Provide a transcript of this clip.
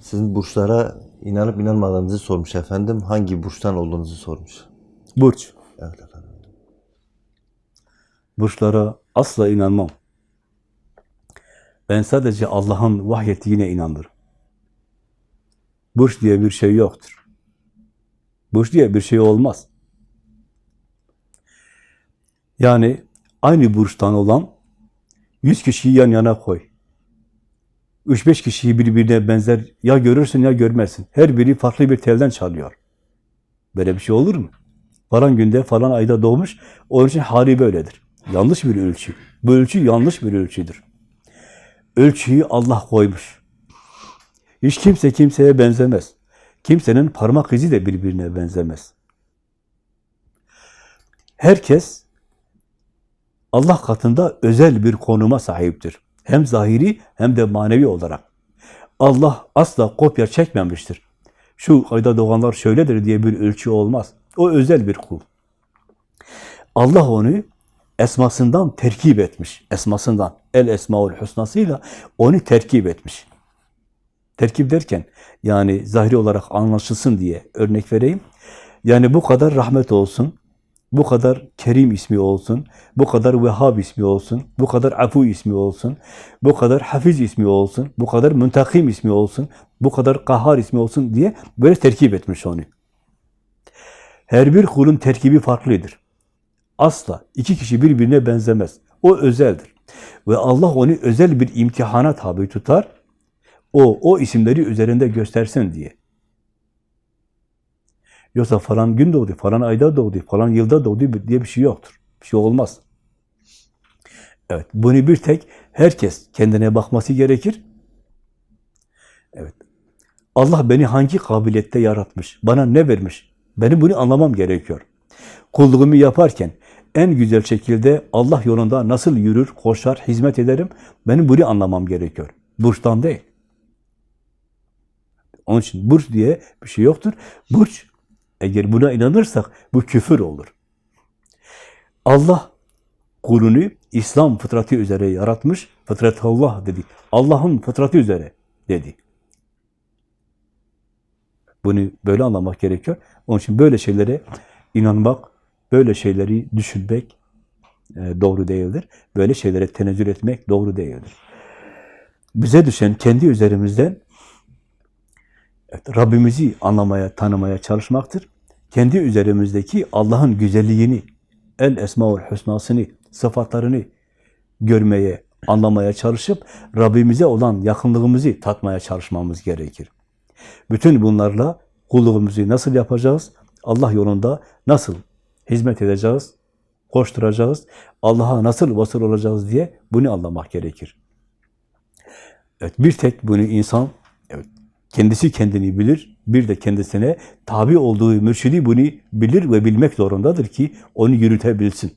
Sizin burçlara inanıp inanmadığınızı sormuş efendim. Hangi burçtan olduğunuzu sormuş. Burç. Evet efendim. Burçlara asla inanmam. Ben sadece Allah'ın vahyettiğine inanırım. Burç diye bir şey yoktur. Burç diye bir şey olmaz. Yani aynı burçtan olan 100 kişiyi yan yana koy. 3-5 kişiyi birbirine benzer ya görürsün ya görmezsin. Her biri farklı bir telden çalıyor. Böyle bir şey olur mu? Falan günde falan ayda doğmuş, onun için hali böyledir. Yanlış bir ölçü. Bu ölçü yanlış bir ölçüdür. Ölçüyü Allah koymuş. Hiç kimse kimseye benzemez. Kimsenin parmak izi de birbirine benzemez. Herkes Allah katında özel bir konuma sahiptir. Hem zahiri hem de manevi olarak. Allah asla kopya çekmemiştir. Şu ayda doğanlar şöyledir diye bir ölçü olmaz. O özel bir kul. Allah onu esmasından terkip etmiş. Esmasından. El esmaul husnasıyla onu terkip etmiş. Terkip derken yani zahiri olarak anlaşılsın diye örnek vereyim. Yani bu kadar rahmet olsun, bu kadar Kerim ismi olsun, bu kadar Vehhab ismi olsun, bu kadar Afu ismi olsun, bu kadar Hafiz ismi olsun, bu kadar Müntakim ismi olsun, bu kadar Kahhar ismi olsun diye böyle terkip etmiş onu. Her bir kulun terkibi farklıdır. Asla iki kişi birbirine benzemez. O özeldir. Ve Allah onu özel bir imtihana tabi tutar. O, o isimleri üzerinde göstersin diye. Yoksa falan gün doğdu, falan ayda doğdu, falan yılda doğdu diye bir şey yoktur. Bir şey olmaz. Evet, bunu bir tek herkes kendine bakması gerekir. Evet. Allah beni hangi kabiliyette yaratmış? Bana ne vermiş? Benim bunu anlamam gerekiyor. Kulluğumu yaparken en güzel şekilde Allah yolunda nasıl yürür, koşar, hizmet ederim? Benim bunu anlamam gerekiyor. Burçtan değil. Onun için burç diye bir şey yoktur. Burç, eğer buna inanırsak bu küfür olur. Allah kulunu İslam fıtratı üzere yaratmış. Fıtrat Allah dedi. Allah'ın fıtratı üzere dedi. Bunu böyle anlamak gerekiyor. Onun için böyle şeylere inanmak, böyle şeyleri düşünmek e, doğru değildir. Böyle şeylere tenezzül etmek doğru değildir. Bize düşen kendi üzerimizden evet, Rabbimizi anlamaya, tanımaya çalışmaktır. Kendi üzerimizdeki Allah'ın güzelliğini, el esmaül husnasını, sıfatlarını görmeye, anlamaya çalışıp Rabbimize olan yakınlığımızı tatmaya çalışmamız gerekir. Bütün bunlarla kulluğumuzu nasıl yapacağız? Allah yolunda nasıl hizmet edeceğiz? Koşturacağız? Allah'a nasıl vasıl olacağız diye bunu anlamak gerekir. Evet, bir tek bunu insan kendisi kendini bilir, bir de kendisine tabi olduğu mürşidi bunu bilir ve bilmek zorundadır ki onu yürütebilsin.